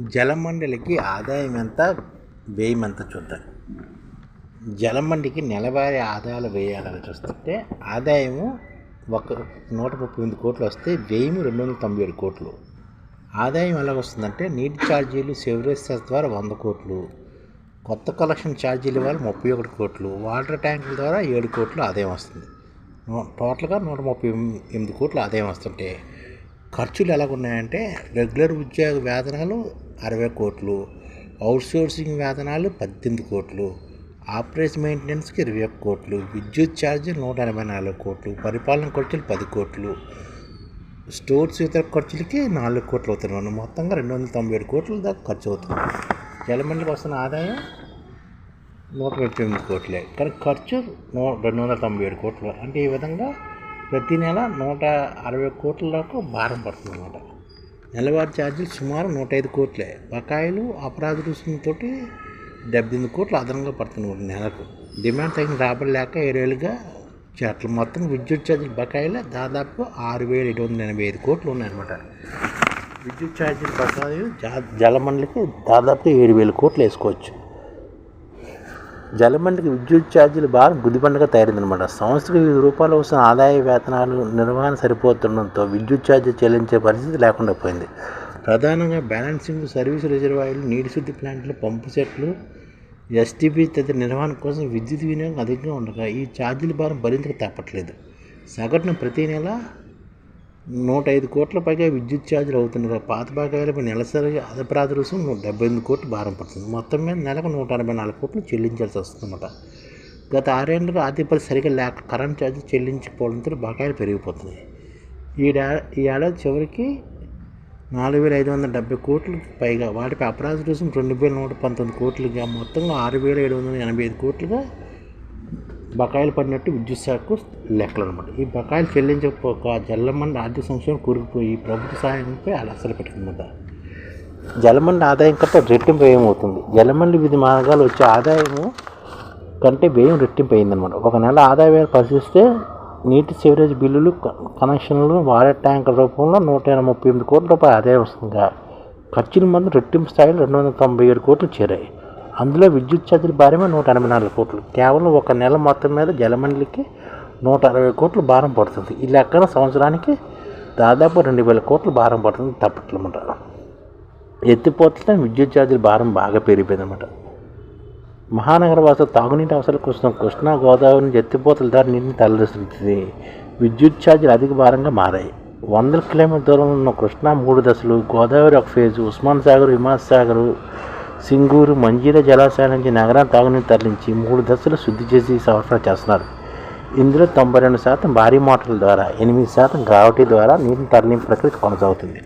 జలమండలికి ఆదాయం ఎంత? వ్యయం ఎంత చూద్దాం. జలమండికి నెలవారీ ఆదాయాలు వేయాలని చూస్తుంటే ఆదాయము ఒక నూట ముప్పై ఎనిమిది కోట్లు వస్తే వ్యయం రెండు వందల తొంభై ఏడు కోట్లు. ఆదాయం ఎలా వస్తుందంటే నీటి ఛార్జీలు సెవరేజ్ సెస్ ద్వారా వంద కోట్లు. కొత్త కలెక్షన్ ఛార్జీల వల్ల ముప్పై ఒకటి కోట్లు. వాటర్ ట్యాంకుల ద్వారా ఏడు కోట్లు ఆదాయం వస్తుంది. టోటల్గా నూట ముప్పై ఎనిమిది కోట్లు ఆదాయం వస్తుంటే ఖర్చులు ఎలాగున్నాయంటే రెగ్యులర్ ఉద్యోగ వేతనాలు అరవై కోట్లు అవుట్సోర్సింగ్ వేతనాలు పద్దెనిమిది కోట్లు ఆపరేషన్ మెయింటెనెన్స్కి ఇరవై ఒక్క కోట్లు విద్యుత్ ఛార్జీలు నూట ఎనభై నాలుగు కోట్లు పరిపాలన ఖర్చులు పది కోట్లు స్టోర్స్ ఇతర ఖర్చులకి నాలుగు కోట్లు అవుతున్నాను మొత్తంగా రెండు వందల తొంభై ఏడు కోట్ల దాకా ఖర్చు అవుతుంది జలమండలికి వస్తున్న ఆదాయం నూట ముప్పై ఎనిమిది కోట్లే. కానీ ఖర్చు నూ రెండు వందల తొంభై ఏడు కోట్లు. అంటే ఈ విధంగా ప్రతి నెల నూట అరవై కోట్ల భారం పడుతుంది అన్నమాట నెలవారీ ఛార్జీలు సుమారు నూట ఐదు కోట్లే. బకాయిలు అపరాధ రుసుముతో డెబ్బై ఎనిమిది కోట్లు అదనంగా పడుతుంది నెలకు. డిమాండ్ తగిన రాబడి లేక ఏడేళ్ళుగా చెట్ల మొత్తం విద్యుత్ ఛార్జీలు బకాయిలు దాదాపు ఆరు వేల ఏడు వందల ఎనభై ఐదు కోట్లు ఉన్నాయన్నమాట. విద్యుత్ ఛార్జీల బకాయిలు జా- జలమండలికి దాదాపు ఏడు వేల కోట్లు వేసుకోవచ్చు. జలమండలికి విద్యుత్ ఛార్జీలు భారం గుదిబండగా తయారైందనమాట సంవత్సరం వివిధ రూపాయలు వస్తున్న ఆదాయ వేతనాలు నిర్వహణ సరిపోతుండడంతో విద్యుత్ ఛార్జీ చెల్లించే పరిస్థితి లేకుండా పోయింది. ప్రధానంగా బ్యాలెన్సింగ్ సర్వీస్ రిజర్వాయర్లు నీటి శుద్ధి ప్లాంట్లు పంపు సెట్లు ఎస్టీపీ తదితర నిర్వహణ కోసం విద్యుత్ వినియోగం అధికంగా ఉండగా ఈ ఛార్జీల భారం భరించక తప్పట్లేదు. సగటున ప్రతి నెల నూట ఐదు కోట్ల పైగా విద్యుత్ ఛార్జీలు అవుతుండగా పాత బకాయిలపై నెలసరి అదపరాధ రుసుము నూట డెబ్బై ఎనిమిది కోట్లు భారం పడుతుంది. మొత్తం మీద నెలకు నూట అరవై నాలుగు కోట్లు చెల్లించాల్సి వస్తుందన్నమాట. గత ఆరేళ్ళుగా ఆర్థిక పరిస్థితి సరిగ్గా లేక కరెంట్ ఛార్జీలు చెల్లించకపోవడంతో బకాయిలు పెరిగిపోతున్నాయి. ఈ ఈ ఏడాది చివరికి నాలుగు వేల ఐదు వందల డెబ్బై కోట్లకు పైగా వాటిపై అపరాధ రుసుము రెండు వేల నూట పంతొమ్మిది కోట్లుగా మొత్తంగా ఆరు వేల ఏడు వందల ఎనభై ఐదు కోట్లుగా బకాయిలు పడినట్టు విద్యుత్ శాఖకు లెక్కలు అనమాట ఈ బకాయిలు చెల్లించకపోక జల్లమండ ఆర్థిక సంక్షేమం కూరుకుపోయి ప్రభుత్వ సహాయంపై అలసలు పెట్టుకుందట. జలమండి ఆదాయం కంటే రెట్టింపు వ్యయం అవుతుంది. జలమండి విధి మార్గాలు వచ్చే ఆదాయము కంటే వ్యయం రెట్టింపు అయిందనమాట ఒక నెల ఆదాయ వ్యయాలు పరిశీలిస్తే నీటి సివరేజ్ బిల్లులు కనెక్షన్లు వాటర్ ట్యాంకుల రూపంలో నూట ఎనభై ముప్పై ఎనిమిది కోట్ల రూపాయలు ఆదాయం వస్తుందిగా. ఖర్చుల మందు రెట్టింపు స్థాయిలో రెండు వందల తొంభై ఏడు కోట్లు చేరాయి. అందులో విద్యుత్ ఛార్జీల భారమే నూట ఎనభై నాలుగు కోట్లు. కేవలం ఒక నెల మొత్తం మీద జలమండలికి నూట అరవై కోట్లు భారం పడుతుంది. ఈ లెక్కన సంవత్సరానికి దాదాపు రెండు వేల కోట్లు భారం పడుతుంది తప్పట్లమాట ఎత్తిపోతలతో విద్యుత్ ఛార్జీల భారం బాగా పెరిగిపోయిందన్నమాట మహానగర వాసులు తాగునీటి అవసరాల కోసం కృష్ణా గోదావరి నుంచి ఎత్తిపోతల దారి నీటిని తరలిస్తుంది. విద్యుత్ ఛార్జీలు అధిక భారంగా మారాయి. వందల కిలోమీటర్ దూరంలో ఉన్న కృష్ణా మూడు దశలు గోదావరి ఒక ఫేజు ఉస్మాన్ సాగర్ విమాన్ సాగర్ సింగూరు మంజీరా జలాశయాల నుంచి నగరాన్ని తాగునీరు తరలించి మూడు దశలు శుద్ధి చేసి సరఫరా చేస్తున్నారు. ఇందులో తొంభై రెండు శాతం భారీ మోటార్ల ద్వారా ఎనిమిది శాతం గ్రావిటీ ద్వారా నీటిని తరలింపు ప్రక్రియ కొనసాగుతుంది.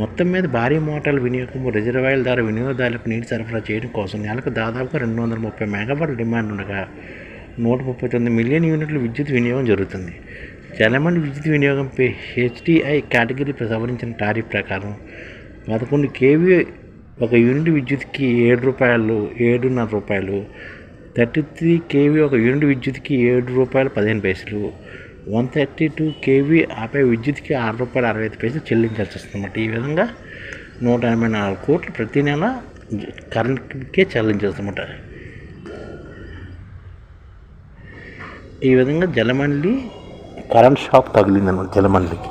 మొత్తం మీద భారీ మోటార్ల వినియోగం రిజర్వాయర్ల ద్వారా వినియోగదారులకు నీటి సరఫరా చేయడం కోసం నెలకు దాదాపుగా రెండు వందల ముప్పై మెగావాట్ల డిమాండ్ ఉండగా నూట ముప్పై తొమ్మిది మిలియన్ యూనిట్ల విద్యుత్ వినియోగం జరుగుతుంది. జలమండి విద్యుత్ వినియోగంపై హెచ్డిఐ కేటగిరీ సవరించిన టారిఫ్ ప్రకారం పదకొండు కేవీ ఒక యూనిట్ విద్యుత్కి ఏడు రూపాయలు ఏడున్నర రూపాయలు థర్టీ త్రీ కేవీ ఒక యూనిట్ విద్యుత్కి ఏడు రూపాయలు పదిహేను పైసలు వన్ థర్టీ టూ కేవీ ఆపై విద్యుత్కి ఆరు రూపాయలు అరవై ఐదు పైసలు చెల్లించాల్సి వస్తుందన్నమాట. ఈ విధంగా నూట ఎనభై నాలుగు కోట్లు ప్రతి నెల కరెంట్కే కరెంట్కే చెల్లించాల్సన్నమాట ఈ విధంగా జలమండలి కరెంట్ షాక్ తగిలిందన్నమాట జలమండలికి.